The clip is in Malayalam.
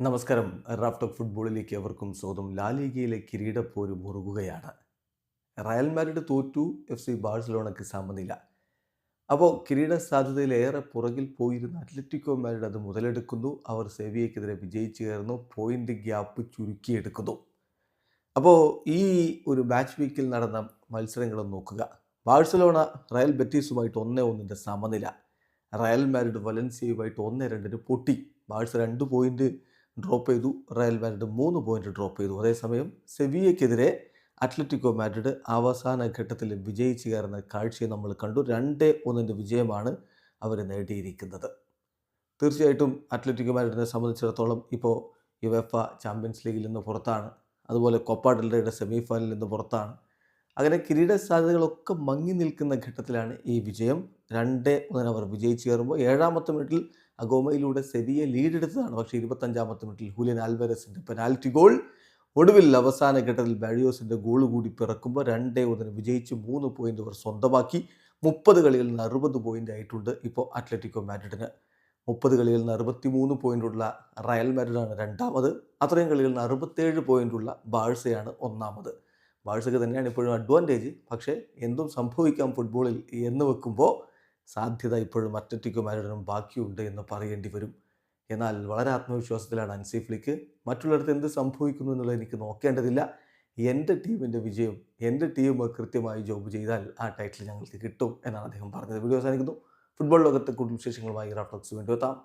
നമസ്കാരം. റാഫ്റ്റോക്ക് ഫുട്ബോളിലേക്ക് അവർക്കും സ്വന്തം ലാലിഗയിലെ കിരീടപ്പോര് മുറുകുകയാണ്. റയൽ മാഡ്രിഡ് തോറ്റു എഫ് സി ബാഴ്സലോണയ്ക്ക് സമനില. അപ്പോൾ കിരീട സാധ്യതയിലേറെ പുറകിൽ പോയിരുന്ന അത്ലറ്റിക്കോ മാഡ്രിഡ് അത് മുതലെടുക്കുന്നു. അവർ സെവിയയ്ക്കെതിരെ വിജയിച്ചു കയറുന്നു. പോയിന്റ് ഗ്യാപ്പ് ചുരുക്കിയെടുക്കുന്നു. അപ്പോൾ ഈ ഒരു മാച്ച് വീക്കിൽ നടന്ന മത്സരങ്ങളും നോക്കുക. ബാഴ്സലോണ റയൽ ബെറ്റീസുമായിട്ട് ഒന്നേ ഒന്നിന്റെ സമനില. റയൽ മാഡ്രിഡ് വലൻസിയുമായിട്ട് ഒന്നേ രണ്ടിന് പൊട്ടി. ബാഴ്സ രണ്ട് പോയിന്റ് ഡ്രോപ്പ് ചെയ്തു. റയൽ മാഡ്രിഡ് മൂന്ന് പോയിന്റ് ഡ്രോപ്പ് ചെയ്തു. അതേസമയം സെവിയയ്ക്കെതിരെ അത്ലറ്റിക്കോ മാഡ്രിഡ് അവസാന ഘട്ടത്തിൽ വിജയിച്ചു കയറുന്ന കാഴ്ചയെ നമ്മൾ കണ്ടു. രണ്ടേ ഒന്നിന്റെ വിജയമാണ് അവർ നേടിയിരിക്കുന്നത്. തീർച്ചയായിട്ടും അത്ലറ്റിക്കോ മാഡ്രിഡിനെ സംബന്ധിച്ചിടത്തോളം ഇപ്പോൾ യുവെഫ ചാമ്പ്യൻസ് ലീഗിൽ നിന്ന് പുറത്താണ്. അതുപോലെ കൊപ്പ ഡെൽറയുടെ സെമി ഫൈനലിൽ നിന്ന് പുറത്താണ്. അങ്ങനെ കിരീട സാധ്യതകളൊക്കെ മങ്ങി നിൽക്കുന്ന ഘട്ടത്തിലാണ് ഈ വിജയം. രണ്ടേ ഒന്നിന് അവർ വിജയിച്ചു കയറുമ്പോൾ ഏഴാമത്തെ മിനിറ്റിൽ അഗോമയിലൂടെ സെരിയെ ലീഡെടുത്തതാണ് പക്ഷേ ഇരുപത്തഞ്ചാമത്തെ മിനിറ്റിൽ ഹുലിയൻ ആൽവരസിന്റെ പെനാൽറ്റി ഗോൾ ഒടുവിൽ അവസാന ഘട്ടത്തിൽ ബാരിയോസിന്റെ ഗോൾ കൂടി പിറക്കുമ്പോൾ രണ്ടേ ഒന്നിന് വിജയിച്ച് മൂന്ന് പോയിന്റ് അവർ സ്വന്തമാക്കി. മുപ്പത് കളികളിൽ നിന്ന് അറുപത് പോയിന്റ് ആയിട്ടുണ്ട് ഇപ്പോൾ അത്ലറ്റിക്കോ മാഡ്രിഡിന്. മുപ്പത് കളികളിൽ നിന്ന് അറുപത്തി മൂന്ന് പോയിന്റുള്ള റയൽ മാഡ്രിഡാണ് രണ്ടാമത്. അത്രയും കളികളിൽ നിന്ന് അറുപത്തേഴ് പോയിന്റുള്ള ബാഴ്സയാണ് ഒന്നാമത്. ബാഴ്സയ്ക്ക് തന്നെയാണ് ഇപ്പോഴും അഡ്വാന്റേജ് പക്ഷേ എന്തും സംഭവിക്കാം ഫുട്ബോളിൽ എന്ന് വെക്കുമ്പോൾ സാധ്യത ഇപ്പോഴും അത്ലറ്റിക്കോ മാരിഡിനും ബാക്കിയുണ്ട് എന്ന് പറയേണ്ടി വരും. എന്നാൽ വളരെ ആത്മവിശ്വാസത്തിലാണ് അൻസി ഫ്ലിക്ക്. മറ്റുള്ളിടത്ത് എന്ത് സംഭവിക്കുന്നു എന്നുള്ളത് എനിക്ക് നോക്കേണ്ടതില്ല. എന്റെ ടീമിന്റെ വിജയം എന്റെ ടീം കൃത്യമായി ജോബ് ചെയ്താൽ ആ ടൈറ്റിൽ ഞങ്ങൾക്ക് കിട്ടും എന്നാണ് അദ്ദേഹം പറഞ്ഞത്. വീഡിയോ അവസാനിക്കുന്നു. ഫുട്ബോൾ ലോകത്തെ കൂടുതൽ വിശേഷങ്ങളുമായി റഫ്ലക്സ് വേണ്ടി എത്താം.